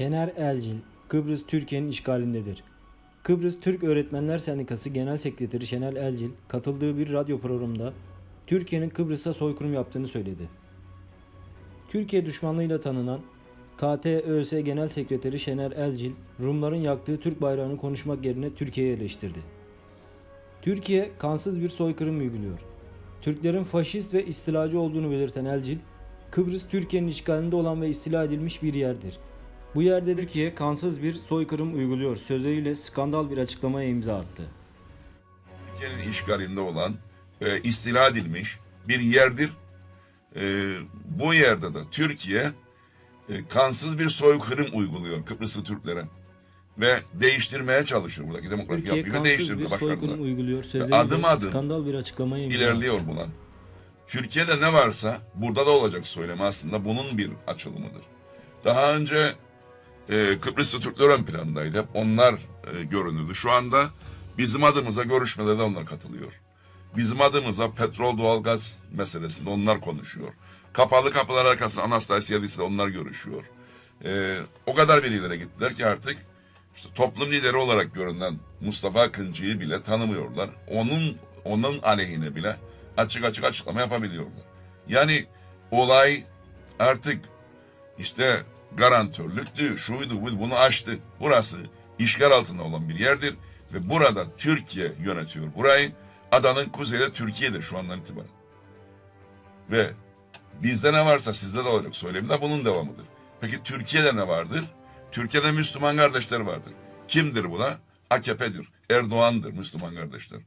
Şener Elcil, Kıbrıs Türkiye'nin işgalindedir. Kıbrıs Türk Öğretmenler Sendikası Genel Sekreteri Şener Elcil katıldığı bir radyo programında Türkiye'nin Kıbrıs'a soykırım yaptığını söyledi. Türkiye düşmanlığıyla tanınan KTÖS Genel Sekreteri Şener Elcil, Rumların yaktığı Türk bayrağını konuşmak yerine Türkiye'yi eleştirdi. Türkiye kansız bir soykırım uyguluyor. Türklerin faşist ve istilacı olduğunu belirten Elcil, Kıbrıs Türkiye'nin işgalinde olan ve istila edilmiş bir yerdir. Bu yerde Türkiye kansız bir soykırım uyguluyor sözleriyle skandal bir açıklamaya imza attı. Türkiye'nin işgalinde olan, e, istila edilmiş bir yerdir. E, bu yerde de Türkiye e, kansız bir soykırım uyguluyor Kıbrıslı Türklere. Ve değiştirmeye çalışıyor buradaki demografi Türkiye yapıyı ve kansız değiştirdi bir soykırım başardılar. uyguluyor sözleriyle adım adım skandal bir açıklamaya imza attı. İlerliyor buna. Türkiye'de ne varsa burada da olacak söylemi aslında bunun bir açılımıdır. Daha önce e, Kıbrıslı Türkler ön plandaydı. Hep onlar e, görünürdü. Şu anda bizim adımıza görüşmelerde onlar katılıyor. Bizim adımıza petrol doğalgaz meselesinde onlar konuşuyor. Kapalı kapılar arkasında Anastasiadis'le onlar görüşüyor. E, o kadar bir ileri gittiler ki artık işte toplum lideri olarak görünen Mustafa Akıncı'yı bile tanımıyorlar. Onun onun aleyhine bile açık açık açıklama yapabiliyorlar. Yani olay artık işte garantörlüktü, şuydu, buydu, bunu aştı. Burası işgal altında olan bir yerdir ve burada Türkiye yönetiyor burayı. Adanın kuzeyde Türkiye'dir şu andan itibaren. Ve bizde ne varsa sizde de olacak söylemi de bunun devamıdır. Peki Türkiye'de ne vardır? Türkiye'de Müslüman kardeşler vardır. Kimdir buna? AKP'dir, Erdoğan'dır Müslüman kardeşler.